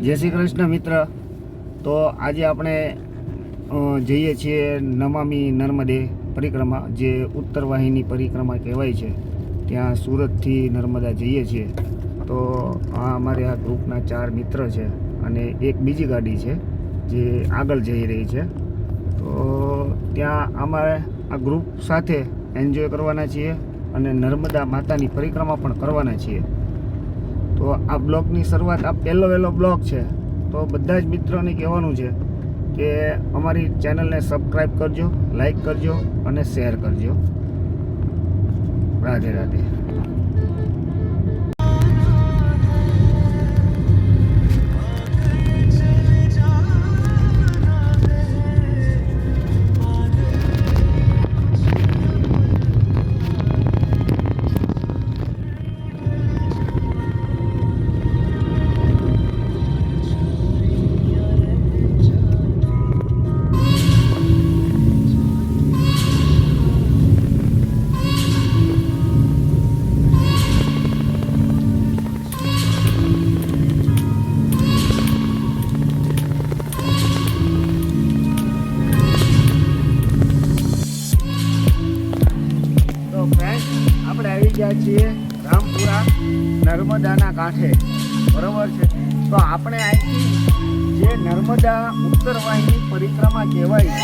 જય શ્રી કૃષ્ણ, મિત્ર. તો આજે આપણે જઈએ છીએ નમામી નર્મદે પરિક્રમા, જે ઉત્તર વાહિની પરિક્રમા કહેવાય છે. ત્યાં સુરતથી નર્મદા જઈએ છીએ. તો આ અમારે આ ગ્રુપના ચાર મિત્ર છે અને એક બીજી ગાડી છે, જે આગળ જઈ રહી છે. તો ત્યાં અમારે આ ગ્રુપ સાથે એન્જોય કરવાના છીએ અને નર્મદા માતાની પરિક્રમા પણ કરવાના છીએ. તો આ બ્લોગની શરૂઆત આ પહેલો વહેલો બ્લોગ છે. તો બધા જ મિત્રોને કહેવાનું છે કે અમારી ચેનલને સબસ્ક્રાઈબ કરજો લાઈક કરજો અને શેર કરજો. રાધે રાધે. કાંઠે બરોબર છે? તો આપણે અહીંથી જે નર્મદા ઉત્તર વાહિની પરિક્રમા કહેવાય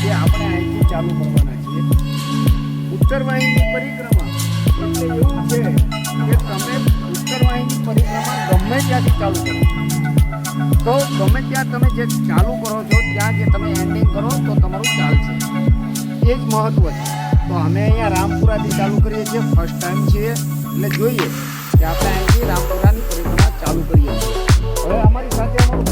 તે આપણે અહીંથી ચાલુ કરવાના છીએ. ઉત્તર વાહિની પરિક્રમા એટલે એવું છે કે તમે ઉત્તર વાહિની પરિક્રમા ગમે ત્યાંથી ચાલુ કરો. તો ગમે ત્યાં તમે જે ચાલુ કરો છો, ત્યાં જે તમે એન્ડિંગ કરો, તો તમારું ચાલશે એ જ મહત્વ છે. તો અમે અહીંયા રામપુરાથી ચાલુ કરીએ છીએ ફર્સ્ટ ટાઈમ છીએ. એટલે જોઈએ કે આપણે અહીંથી રામપુરાની પરિક્રમા ચાલુ કરીએ હવે અમારી સાથે અમારું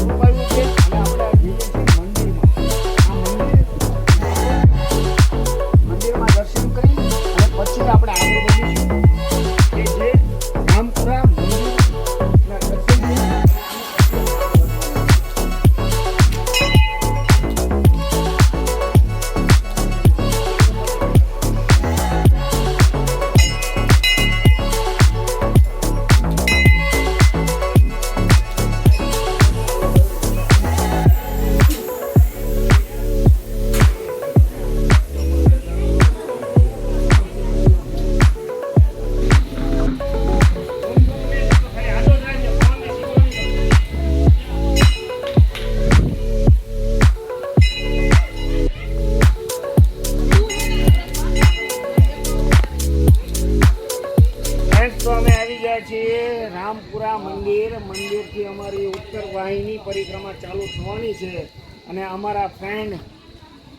ચાલુ છે અને અમારા ફ્રેન્ડ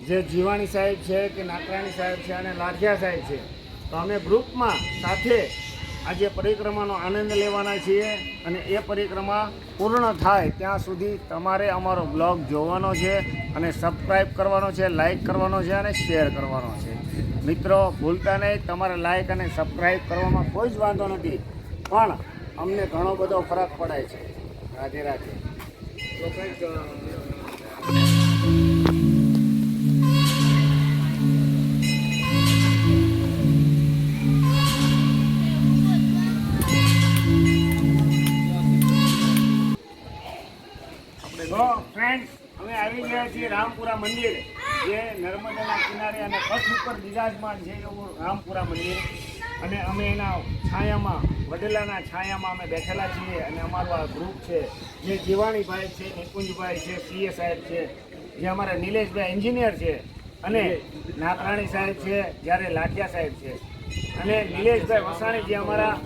જે જીવાણી સાહેબ છે કે નાકરાણી સાહેબ છે અને લાઠિયા સાહેબ છે, તો અમે ગ્રુપમાં સાથે આજે પરિક્રમાનો આનંદ લેવાના છીએ અને એ પરિક્રમા પૂર્ણ થાય ત્યાં સુધી તમારે અમારો બ્લોગ જોવાનો છે અને સબસ્ક્રાઈબ કરવાનો છે લાઈક કરવાનો છે અને શેર કરવાનો છે. મિત્રો, ભૂલતા નહીં, તમારે લાઈક અને સબસ્ક્રાઈબ કરવામાં કોઈ જ વાંધો નથી, પણ અમને ઘણો બધો ફરક પડે છે. રાધે રાધે. તો કંઈક તો ફ્રેન્ડ અમે આવી ગયા છીએ રામપુરા મંદિર, જે નર્મદાના કિનારે અને કચ્છ ઉપર બિરાજમાન છે એવું રામપુરા મંદિર. અને અમે એના છાયામાં, વડેલાના છાયામાં અમે બેઠેલા છીએ અને અમારું આ ગ્રુપ છે, જે જીવાણીભાઈ છે, નિકુંજભાઈ છે, સીએ સાહેબ છે, જે અમારા નિલેશભાઈ એન્જિનિયર છે અને નાકરાણી સાહેબ છે, જ્યારે લાઠિયા સાહેબ છે. અને નિલેશભાઈ વસાણી જે અમારા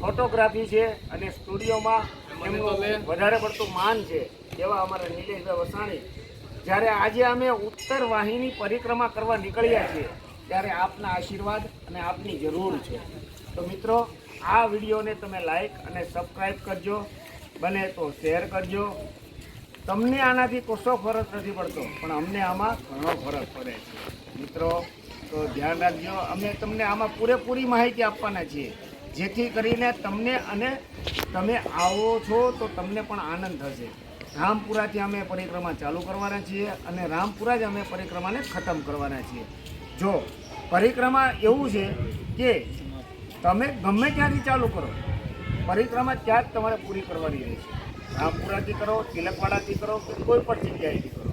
ફોટોગ્રાફી છે અને સ્ટુડિયોમાં એમનું વધારે પડતું માન છે. એવા અમારા નિલેશભાઈ વસાણી, જ્યારે આજે અમે ઉત્તર વાહિની પરિક્રમા કરવા નીકળ્યા છીએ, ત્યારે આપના આશીર્વાદ અને આપની જરૂર છે. તો મિત્રો, આ વિડીયોને તમે લાઈક અને સબસ્ક્રાઈબ કરજો બને તો શેર કરજો. તમને આનાથી કશો ફરક નથી પડતો, પણ અમને આમાં ઘણો ફરક પડે છે. મિત્રો, તો ધ્યાન રાખજો, અમે તમને આમાં પૂરેપૂરી માહિતી આપવાના છીએ. જેથી કરીને તમને અને તમે આવો છો તો તમને પણ આનંદ થશે. રામપુરાથી અમે પરિક્રમા ચાલુ કરવાના છીએ અને રામપુરા જ અમે પરિક્રમાને ખતમ કરવાના છીએ. જો, પરિક્રમા એવું છે કે તમે ગમે ત્યાંથી ચાલુ કરો, પરિક્રમા ત્યાં જ તમારે પૂરી કરવાની રહેશે. રામપુરાથી કરો, તિલકવાડાથી કરો કે કોઈ પણ જગ્યાએથી કરો,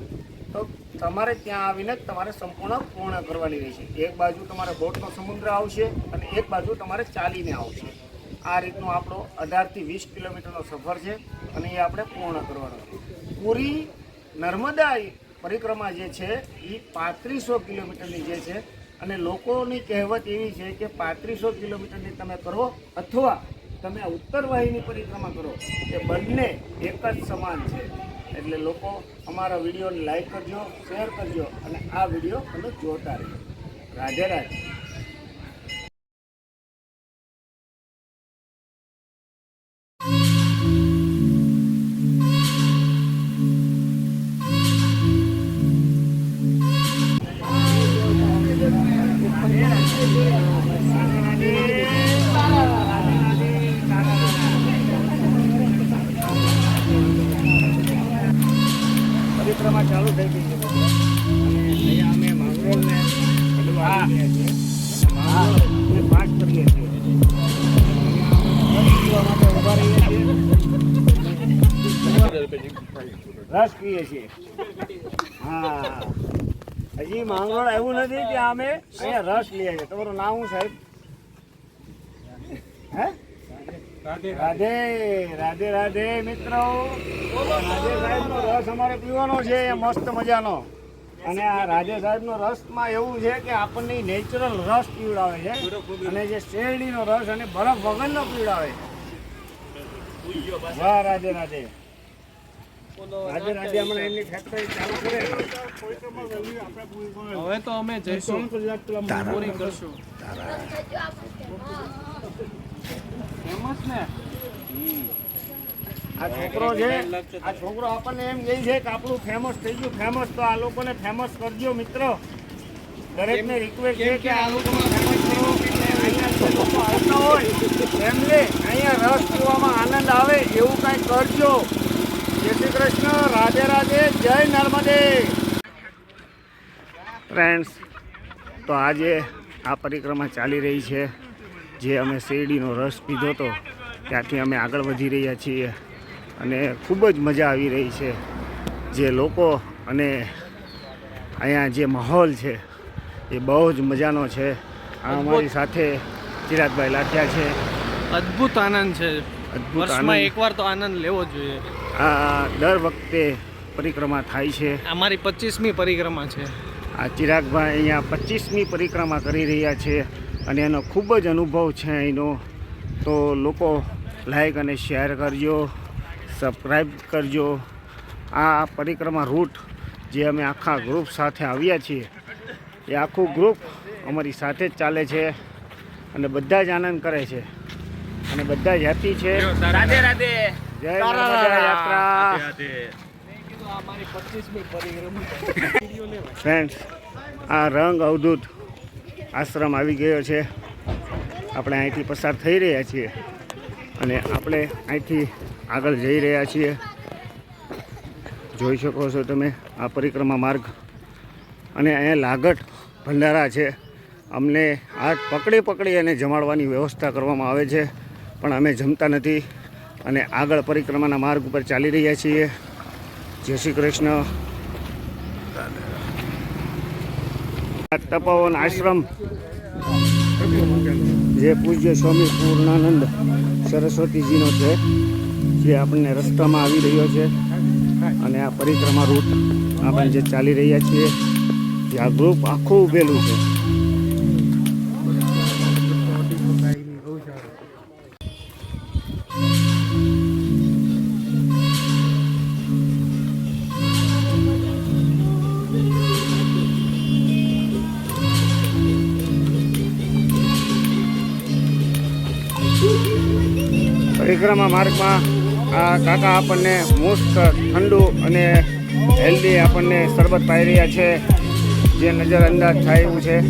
તો તમારે ત્યાં આવીને જ તમારે સંપૂર્ણ પૂર્ણ કરવાની રહેશે. એક બાજુ તમારે બોટનો સમુદ્ર આવશે અને એક બાજુ તમારે ચાલીને આવશે. આ રીતનો આપણો અઢારથી વીસ કિલોમીટરનો સફર છે. અને એ આપણે પૂર્ણ કરવાનો. પૂરી નર્મદા પરિક્રમા જે છે એ પાંત્રીસો કિલોમીટરની જે છે, અને લોકોની કહેવત એવી છે કે પાંત્રીસો કિલોમીટરની તમે કરો અથવા તમે ઉત્તર વાહિની પરિક્રમા કરો, એ બંને એક જ સમાન છે. એટલે લોકો અમારા વિડીયોને લાઈક કરજો શેર કરજો, અને આ વીડિયો તમે જોતા રહેજો. રાધે રાધે. પીએ છીએ. હા. હજી માંગરોળ એવું નથી કે અમે અહીંયા રસ લઈએ છીએ. તમારું નામ શું સાહેબ? હે? રાધે રાધે. રાધે મિત્રો. રાધે સાહેબનો રસ અમારે પીવાનો છે એ મસ્ત મજાનો. અને આ રાધે સાહેબનો રસમાં એવું છે કે આપણને નેચરલ રસ પીવડાવે છે. અને જે શેરડીનો રસ અને બરફ વગરનો પીવડાવે છે. વાહ રાધે રાધે રાધે રાધે હમણાં એમની ફેક્ટરી ચાલુ કરે હવે તો અમે જઈશું. પૂરી કરશું. ફેમસ ને? આ છોકરો છે આ છોકરો આપણને એમ કહે છે કે આપણું ફેમસ થઈ ગયું ફેમસ તો આ લોકોને ફેમસ કરજો મિત્રો. દરેકને રિક્વેસ્ટ છે કે આ લોકોને ફેમસ કરો અહીંયા લોકો આવતા હોય એમને અહીંયા રસ પીવામાં આનંદ આવે એવું કાંઈ કરજો. જય શ્રી કૃષ્ણ રાધે રાધે જય નર્મદે. ફ્રેન્ડ્સ તો આજે આ પરિક્રમા ચાલી રહી છે. જે અમે શેરડીનો રસ પીધો હતો ત્યાંથી અમે આગળ વધી રહ્યા છીએ અને ખૂબ જ મજા આવી રહી છે. જે લોકો અને અહીંયા જે માહોલ છે એ બહુ જ મજાનો છે. આ અમારી સાથે ચિરાગભાઈ લાઠિયા છે. અદ્ભુત આનંદ છે. અદ્ભુત વર્ષમાં એકવાર તો આનંદ લેવો જોઈએ. દર વખતે પરિક્રમા થાય છે. અમારી પચીસમી પરિક્રમા છે. આ ચિરાગભાઈ અહીંયા પચીસમી પરિક્રમા કરી રહ્યા છે અને એનો ખૂબ જ અનુભવ છે અહીંનો. તો લોકો લાઈક અને શેર કરજો સબસ્ક્રાઈબ કરજો. આ પરિક્રમા રૂટ જે અમે આખા ગ્રુપ સાથે આવ્યા છીએ એ આખું ગ્રુપ અમારી સાથે જ ચાલે છે અને બધા જ આનંદ કરે છે. અને બધા જ હેપી છે. રાધે રાધે. જય યાત્રા. ફ્રેન્ડ્સ આ રંગ અવધૂત આશ્રમ આવી ગયો છે. આપણે અહીંથી પસાર થઈ રહ્યા છીએ અને આપણે અહીંથી આગળ જઈ રહ્યા છીએ. જોઈ શકો છો તમે આ પરિક્રમા માર્ગ અને અહીંયા લાગટ ભંડારા છે. અમને આ પકડી પકડી અને જમાડવાની વ્યવસ્થા કરવામાં આવે છે. પણ અમે જમતા નથી. અને આગળ પરિક્રમાના માર્ગ ઉપર ચાલી રહ્યા છીએ. જય શ્રી કૃષ્ણ. તપોવન આશ્રમ. જે પૂજ્ય સ્વામી પૂર્ણાનંદ સરસ્વતીજીનો છે, જે આપણને રસ્તામાં આવી રહ્યો છે. અને આ પરિક્રમા રૂટ આપણે જે ચાલી રહ્યા છીએ, જે આ ગ્રુપ આખું ઉભેલું છે. પરિક્રમા માર્ગમાં આ કાકા આપણને મોસ્ટ ઠંડુ અને હેલ્ધી આપણને શરબત પાઈ રહ્યા છે. જે નજર અંદાજ થાય એવું છે.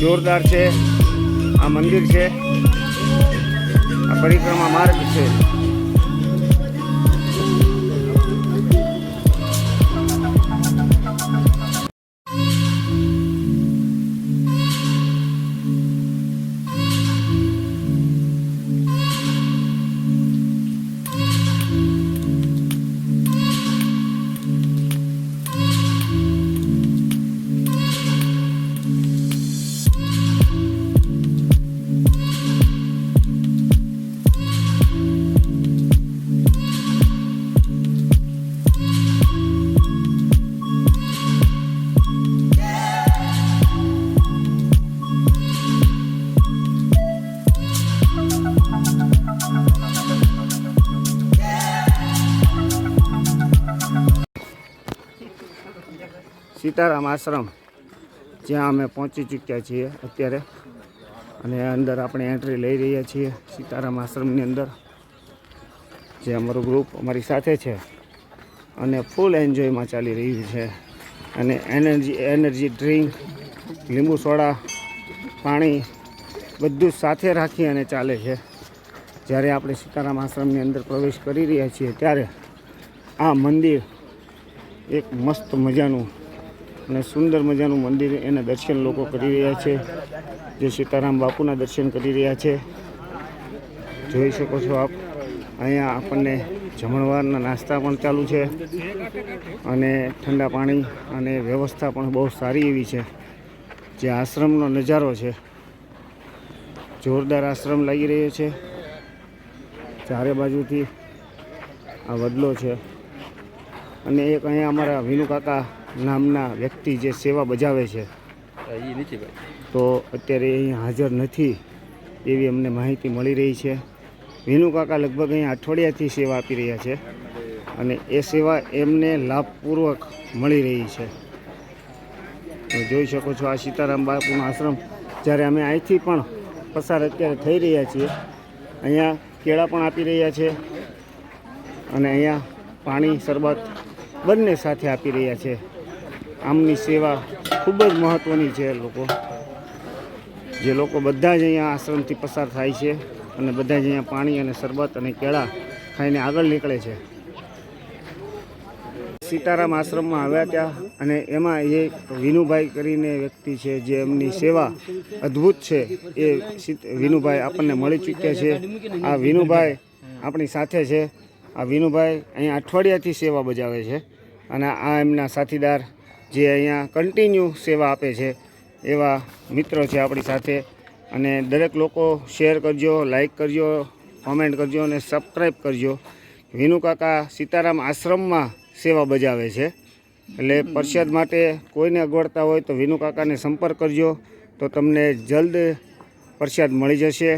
જોરદાર છે. આ મંદિર છે. આ પરિક્રમા માર્ગ છે. સીતારામ આશ્રમ, જ્યાં અમે પહોંચી ચૂક્યા છીએ અત્યારે. અને અંદર આપણે એન્ટ્રી લઈ રહ્યા છીએ સીતારામ આશ્રમની અંદર, જે અમારું ગ્રુપ અમારી સાથે છે. અને ફૂલ એન્જોયમાં ચાલી રહ્યું છે. અને એનર્જી એનર્જી ડ્રિંક લીંબુ સોડા, પાણી બધું સાથે રાખી અને ચાલે છે. જ્યારે આપણે સીતારામ આશ્રમની અંદર પ્રવેશ કરી રહ્યા છીએ, ત્યારે આ મંદિર એક મસ્ત મજાનું અને સુંદર મજાનું મંદિર એના દર્શન લોકો કરી રહ્યા છે. જે સીતારામ બાપુના દર્શન કરી રહ્યા છે. જોઈ શકો છો આપ. અહીંયા આપણને જમણવારના નાસ્તા પણ ચાલુ છે અને ઠંડા પાણી અને વ્યવસ્થા પણ બહુ સારી એવી છે. જે આશ્રમનો નજારો છે. જોરદાર આશ્રમ લાગી રહ્યો છે. ચારે બાજુથી આ વડલો છે. અને એક અહીંયા અમારા વિનુ કાકા નામના વ્યક્તિ જે સેવા બજાવે છે. તો અત્યારે અહીં હાજર નથી એવી અમને માહિતી મળી રહી છે. વિનુ કાકા લગભગ અહીંયા અઠવાડિયાથી સેવા આપી રહ્યા છે અને એ સેવા એમને લાભપૂર્વક મળી રહી છે. જોઈ શકો છો આ સીતારામ બાપુનો આશ્રમ. જ્યારે અમે અહીંથી પણ પસાર અત્યારે થઈ રહ્યા છીએ અહીંયા કેળા પણ આપી રહ્યા છે અને અહીંયા પાણી શરબત બંને સાથે આપી રહ્યા છે. આમની સેવા ખૂબ જ મહત્ત્વની છે લોકો. જે લોકો બધા જ અહીંયા આશ્રમથી પસાર થાય છે અને બધા જ અહીંયા પાણી અને શરબત અને કેળા ખાઈને આગળ નીકળે છે. સીતારામ આશ્રમમાં આવ્યા ત્યાં અને એમાં એક વિનુભાઈ કરીને વ્યક્તિ છે જે એમની સેવા અદ્ભુત છે. એ વિનુભાઈ આપણને મળી ચૂક્યા છે. આ વિનુભાઈ આપણી સાથે છે. આ વિનુભાઈ અહીંયા અઠવાડિયાથી સેવા બજાવે છે. અને આ એમના સાથીદાર જે અહીંયા કન્ટિન્યુ સેવા આપે છે, એવા મિત્રો છે આપણી સાથે. અને દરેક લોકો શેર કરજો લાઈક કરજો કોમેન્ટ કરજો અને સબસ્ક્રાઈબ કરજો. વિનુકાકા સીતારામ આશ્રમમાં સેવા બજાવે છે. એટલે પરસાદ માટે કોઈને અગવડતા હોય તો વિનુકાકાને સંપર્ક કરજો, તો તમને જલ્દ પરસાદ મળી જશે.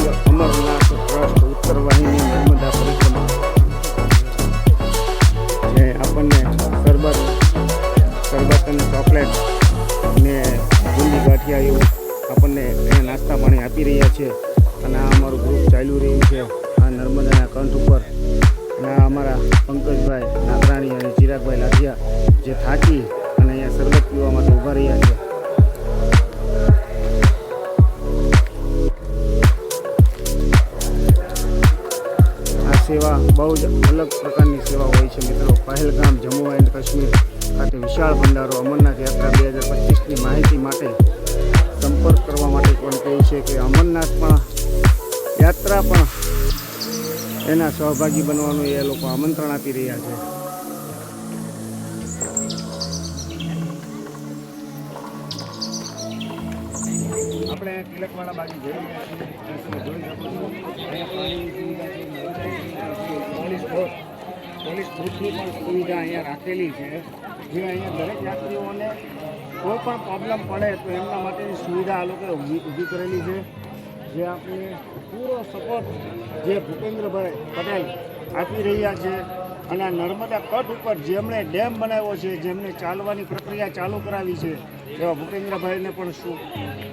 શ્રી રંગ અમરનાથ ટ્રસ્ટ ઉત્તર વાહિની નર્મદા પરિક્રમા જે આપણને અને ચોકલેટ આપણને નાસ્તા પાણી આપી રહ્યા છે. અને આ અમારું ગ્રુપ ચાલ્યું રહ્યું છે, આ નર્મદાના કંઠ ઉપર. અમારા પંકજભાઈ નાગરાણી અને ચિરાગભાઈ લાઠિયા જે થાકી અને અહીંયા શરબત પીવા માટે ઊભા રહ્યા છે. બહુ જ અલગ પ્રકારની સેવા હોય છે મિત્રો. પહેલગામ, જમ્મુ એન્ડ કાશ્મીર ખાતે વિશાળ ભંડારો અમરનાથ યાત્રા બે હજાર પચીસની માહિતી માટે સંપર્ક કરવા માટે પણ કહે છે કે અમરનાથ પણ યાત્રા પણ એના સહભાગી બનવાનું એ લોકો આમંત્રણ આપી રહ્યા છે. આપણે તિલકવાળા બાજુ જઈ રહ્યા પોલીસ ફોર્સ પોલીસ ફોર્સની પણ સુવિધા અહીંયા રાખેલી છે. જે અહીંયા દરેક યાત્રીઓને કોઈ પણ પ્રોબ્લેમ પડે તો એમના માટેની સુવિધા આ લોકોએ ઊભી કરેલી છે. જે આપણે પૂરો સપોર્ટ જે ભૂપેન્દ્રભાઈ પટેલ આપી રહ્યા છે. અને આ નર્મદા કટ ઉપર જેમણે ડેમ બનાવ્યો છે, જેમને ચાલવાની પ્રક્રિયા ચાલુ કરાવી છે, એવા ભૂપેન્દ્રભાઈને પણ શું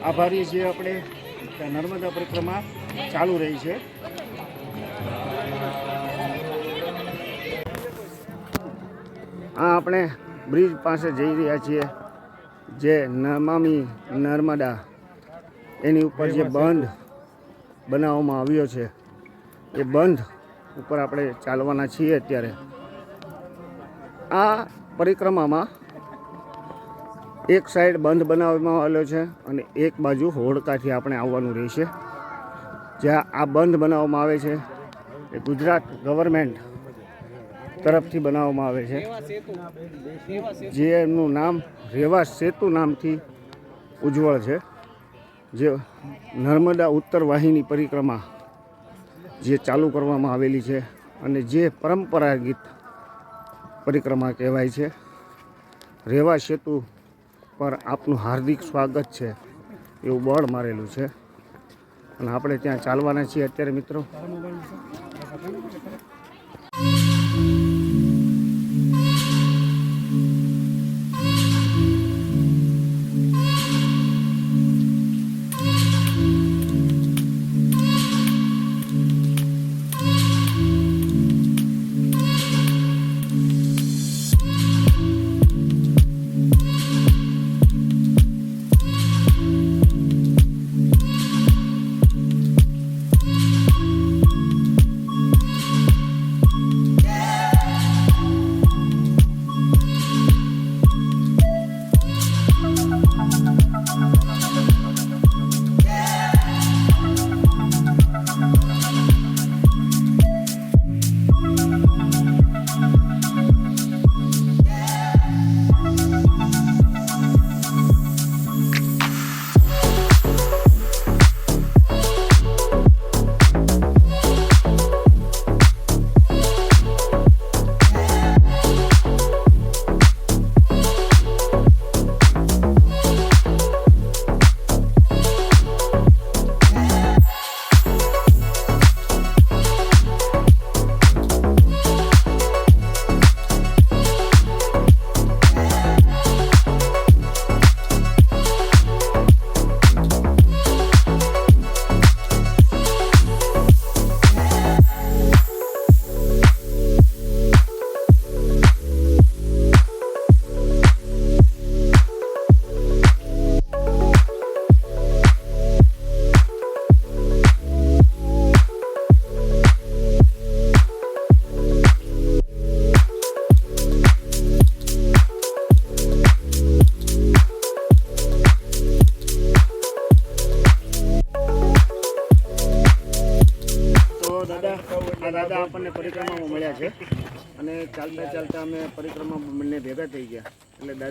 આભારી છીએ આપણે નર્મદા પરિક્રમા ચાલુ રહી છે. આ આપણે બ્રિજ પાસે જઈ રહ્યા છીએ, જે નમામી નર્મદા, એની ઉપર જે બંધ બનાવવામાં આવ્યો છે, એ બંધ ઉપર આપણે ચાલવાના છીએ અત્યારે. આ પરિક્રમામાં એક સાઈડ બંધ બનાવવામાં આવેલો છે અને એક બાજુ હોડકાથી આપણે આવવાનું રહેશે. જ્યાં આ બંધ બનાવવામાં આવે છે એ ગુજરાત ગવર્મેન્ટ તરફથી બનાવવામાં આવે છે. જે એમનું નામ રેવા સેતુ નામથી ઉજ્જવળ છે. જે નર્મદા ઉત્તર વાહિની પરિક્રમા જે ચાલુ કરવામાં આવેલી છે અને જે પરંપરાગત પરિક્રમા કહેવાય છે. રેવા સેતુ પર આપનું હાર્દિક સ્વાગત છે એવું બળ મારેલું છે. અને આપણે ત્યાં ચાલવાના છીએ અત્યારે મિત્રો.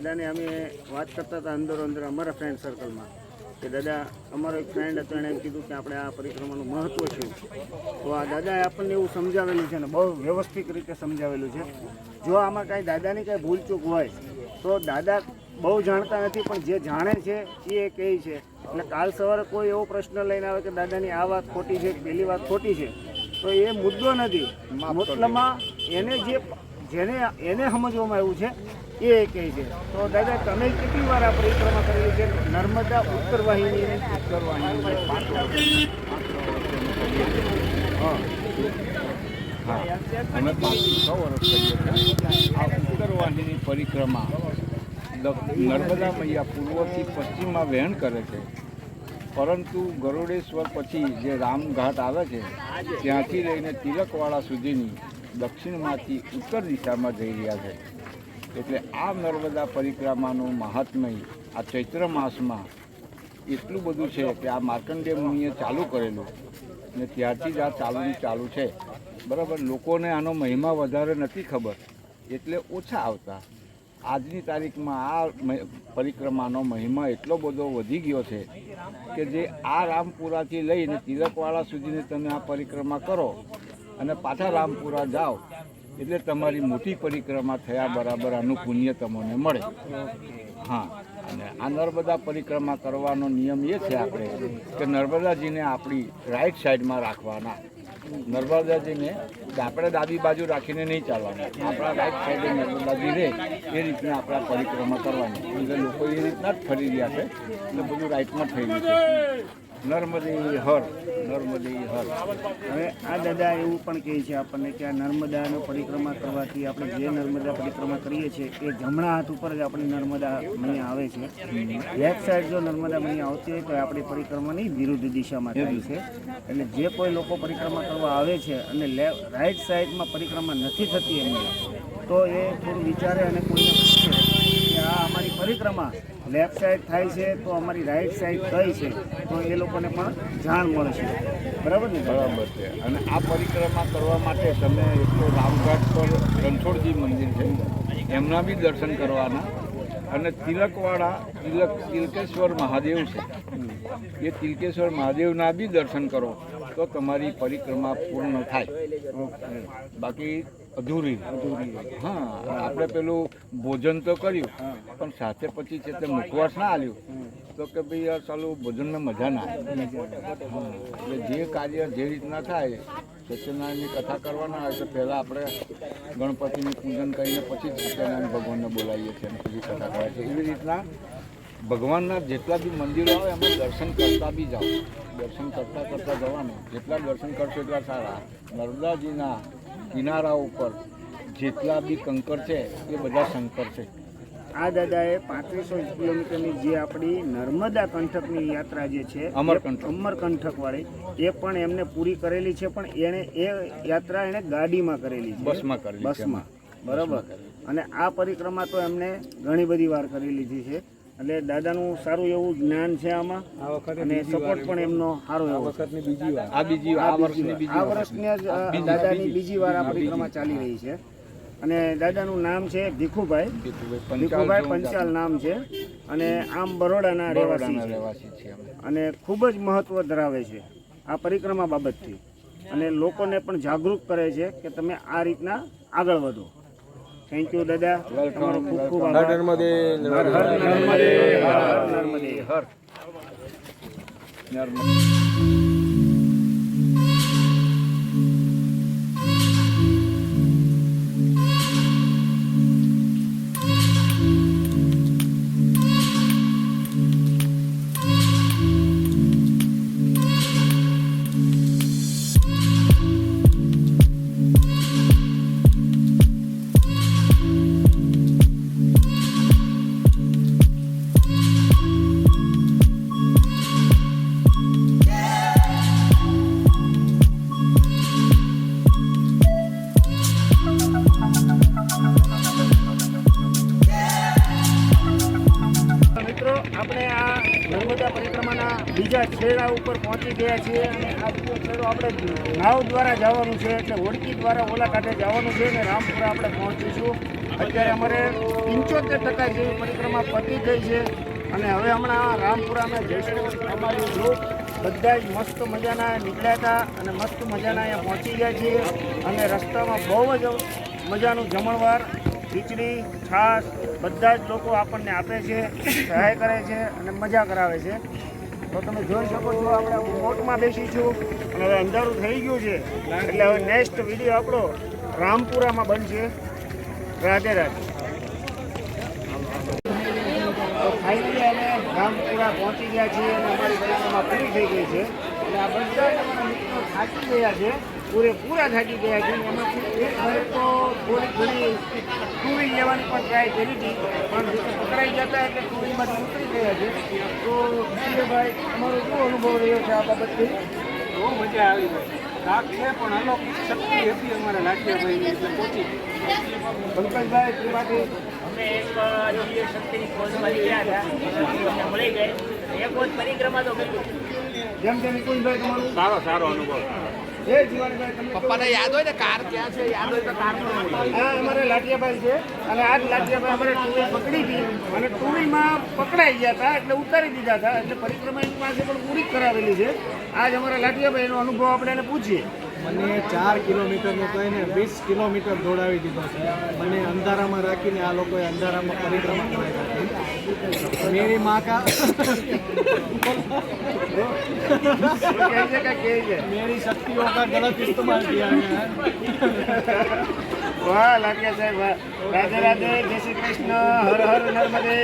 દાદાને અમે વાત કરતા હતા અંદર અંદર અમારા ફ્રેન્ડ સર્કલમાં કે દાદા અમારો એક ફ્રેન્ડ હતો એણે એમ કીધું કે આપણે આ પરિક્રમાનું મહત્ત્વ છે. તો આ દાદાએ આપણને એવું સમજાવેલું છે ને બહુ વ્યવસ્થિત રીતે સમજાવેલું છે. જો આમાં કાંઈ દાદાની કાંઈ ભૂલચૂક હોય તો દાદા બહુ જાણતા નથી પણ જે જાણે છે એ કહે છે. એટલે કાલ સવારે કોઈ એવો પ્રશ્ન લઈને આવે કે દાદાની આ વાત ખોટી છે પેલી વાત ખોટી છે તો એ મુદ્દો નથી. મતલબમાં એને જે જેને એને સમજવામાં આવ્યું છે એ કહે છે. તો દાદા, તમે કેટલી વાર આ પરિક્રમા કરેલી છે? નર્મદા ઉત્તર વાહિની ઉત્તર વાહિની. અમે પાંચથી ઉત્તર ઉત્તરવાહિની પરિક્રમા નર્મદા મૈયા પૂર્વથી પશ્ચિમમાં વહેણ કરે છે. પરંતુ ગરુડેશ્વર પછી જે રામઘાટ આવે છે, ત્યાંથી લઈને તિલકવાડા સુધીની દક્ષિણમાંથી ઉત્તર દિશામાં જઈ રહ્યા છે. એટલે આ નર્મદા પરિક્રમાનું મહાત્મય આ ચૈત્ર માસમાં એટલું બધું છે કે આ માર્કંડે મુનિએ ચાલુ કરેલું ને ત્યારથી જ આ ચાલુનું ચાલુ છે. બરાબર? લોકોને આનો મહિમા વધારે નથી ખબર, એટલે ઓછા આવતા. આજની તારીખમાં આ પરિક્રમાનો મહિમા એટલો બધો વધી ગયો છે કે જે આ રામપુરાથી લઈને તિલકવાડા સુધીની તમે આ પરિક્રમા કરો અને પાછા રામપુરા જાઓ એટલે તમારી મોટી પરિક્રમા થયા બરાબર આનું પુણ્ય તમને મળે. હા, અને આ નર્મદા પરિક્રમા કરવાનો નિયમ એ છે આપણે કે નર્મદાજીને આપણી રાઈટ સાઈડમાં રાખવાના. નર્મદાજીને આપણે ડાબી બાજુ રાખીને નહીં ચાલવાનું. આપણા રાઈટ સાઈડે નર્મદાજી રહે એ રીતના આપણા પરિક્રમા કરવાની. લોકો એ રીતના જ ફરી રહ્યા છે. એટલે બધું રાઈટમાં થઈ ગયું છે. નર્મદે હર નર્મદે હર. હવે આ દાદા એવું પણ કહે છે આપણને કે આ નર્મદાનો પરિક્રમા કરવાથી આપણે જે નર્મદા પરિક્રમા કરીએ છીએ, એ જમણા હાથ ઉપર જ આપણી નર્મદા મૈયા આવે છે. લેફ્ટ સાઈડ જો નર્મદા મૈયા આવતી હોય તો આપણી પરિક્રમાની વિરુદ્ધ દિશામાં થાય છે. એટલે જે કોઈ લોકો પરિક્રમા કરવા આવે છે અને રાઈટ સાઈડમાં પરિક્રમા નથી થતી એમની, તો એ થોડું વિચારે અને કોઈને પરિક્રમા લેફ્ટ સાઈડ થાય છે તો અમારી રાઈટ સાઈડ કઈ છે તો એ લોકોને પણ જાણ મળશે બરાબર ને? બરાબર છે. અને આ પરિક્રમા કરવા માટે તમે એક તો રામઘાટ પર રણછોડજી મંદિર છે એમના બી દર્શન કરવાના. અને તિલકવાળા તિલક તિલકેશ્વર મહાદેવ છે. એ તિલકેશ્વર મહાદેવના બી દર્શન કરો તો તમારી પરિક્રમા પૂર્ણ થાય. બાકી અધૂરી. હા, આપણે પેલું ભોજન તો કર્યું, પણ સાથે પછી છે તે મુખવાસ ના આવ્યું તો કે ભાઈ યાર ચાલુ ભોજનમાં મજા ના એટલે જે કાર્ય જે રીતના થાય, સત્યનારાયણની કથા કરવાના હોય તો પહેલાં આપણે ગણપતિનું પૂજન કરીને પછી સત્યનારાયણ ભગવાનને બોલાવીએ છીએ અને પછી કથા કરાય છે એવી રીતના ભગવાનના જેટલા બી મંદિરો આવે, એમાં દર્શન કરતા બી જાઓ. દર્શન કરતા કરતા જવાનું. જેટલા દર્શન કરશો એટલા સારા. નર્મદાજીના કિનારા ઉપર જેટલા બી કંકર છે એ બધા શંકર છે. આ દાદાએ પાંત્રીસો કિલોમીટરની જે આપણી નર્મદા કંઠકની યાત્રા જે છે. અમરકંઠક વાળી એ પણ એમને પૂરી કરેલી છે પણ એણે એ યાત્રા એણે ગાડીમાં કરેલી છે. બસમાં કરેલી બસમાં. બરાબર? અને આ પરિક્રમા તો એમને ઘણી બધી વાર કરી લીધી છે. એટલે દાદાનું સારું એવું જ્ઞાન છે આમાં. આ વખતે અને સપોર્ટ પણ એમનો સારો એવો વખતની બીજી વાર. આ બીજી આ વર્ષની બીજી આ વર્ષની જ દાદાની બીજી વાર આ પરિક્રમા ચાલી રહી છે. અને દાદાનું નામ છે ભીખુભાઈ. ભીખુભાઈ પંચાલ નામ છે. અને આમ બરોડાના રહેવાસી છે. અને ખૂબ જ મહત્વ ધરાવે છે આ પરિક્રમા બાબતથી. અને લોકોને પણ જાગૃત કરે છે કે તમે આ રીતના આગળ વધો. થેન્ક યુ દાદા તમારો ખૂબ ખૂબ આભાર. નર્મદે હર નર્મદે હર નર્મદે હર નર્મદા આપણે દ્વારા જવાનું છે એટલે હોડકી દ્વારા ઓલા કાંઠે જવાનું છે અને રામપુરા આપણે પહોંચીશું. અત્યારે અમારે પંચોતેર ટકા જેવી પરિક્રમા પતી ગઈ છે અને હવે હમણાં રામપુરામાં જઈશું અમારું ગ્રુપ બધા જ મસ્ત મજાના નીકળ્યા હતા અને મસ્ત મજાના અહીંયા પહોંચી ગયા છીએ અને રસ્તામાં બહુ જ મજાનું જમણવાર, ખીચડી, છાશ, બધા જ લોકો આપણને આપે છે, સહાય કરે છે અને મજા કરાવે છે. તો તમે જોઈ શકો છો, આપણે બોટમાં બેસીશું અને હવે અંધારું થઈ ગયું છે. એટલે હવે નેક્સ્ટ વીડિયો આપણો રામપુરામાં બનશે. રાધે રાધે. તો ફાઇનલી અમે રામપુરા પહોંચી ગયા છીએ અને અમારી પરિક્રમા પૂરી થઈ ગઈ છે. એટલે આ બધા મિત્રો થાકી ગયા છે. પૂરેપૂરા થાકી ગયા છે. એમાંથી એક ભાઈ તો થોડી ઘણી ટુરી લેવાની પણ ટ્રાય કરી હતી. પણ પકડાઈ જતા એટલે ટુ વ્હીલમાંથી ઉતરી ગયા છે. તો ભાઈ તમારો શું અનુભવ રહ્યો છે આ બાબતથી? બહુ મજા આવી ગઈ છે પણ અલૌકિક શક્તિ હતી અમારા લાઠીયાભાઈ એટલે પહોંચી પંકજભાઈ ત્રિપાઠી અમે એક દિવ્ય શક્તિની ખોજમાં ગયા હતા. મળી ગઈ. એક વખત પરિક્રમા તો કરી. જેમ કે નિકુંજભાઈ તમારું? સારો સારો અનુભવ. પપ્પાને યાદ હોય ને, કાર ક્યાં છે, યાદ હોય તો કાર હા, અમારે લાઠિયાભાઈ છે અને આ જ લાઠિયાભાઈ અમારે ટુવી પકડી હતી અને ટુવીમાં પકડાઈ ગયા હતા એટલે ઉતારી દીધા હતા. એટલે પરિક્રમા એની પાસે પણ પૂરી કરાવેલી છે. આજ અમારા લાઠિયાભાઈનો અનુભવ આપણે એને પૂછીએ. મને ચાર કિલોમીટરનું કહીને વીસ કિલોમીટર દોડાવી દીધો છે. મને અંધારામાં રાખીને આ લોકોએ અંધારામાં પરિક્રમા કરાવી મેરી મા મેરી શક્તિઓ કા ગલત ઇસ્તેમાલ કિયા વાહ લાગ્યા સાહેબ રાધે રાધે, જય શ્રી કૃષ્ણ, હર હર નર્મદે.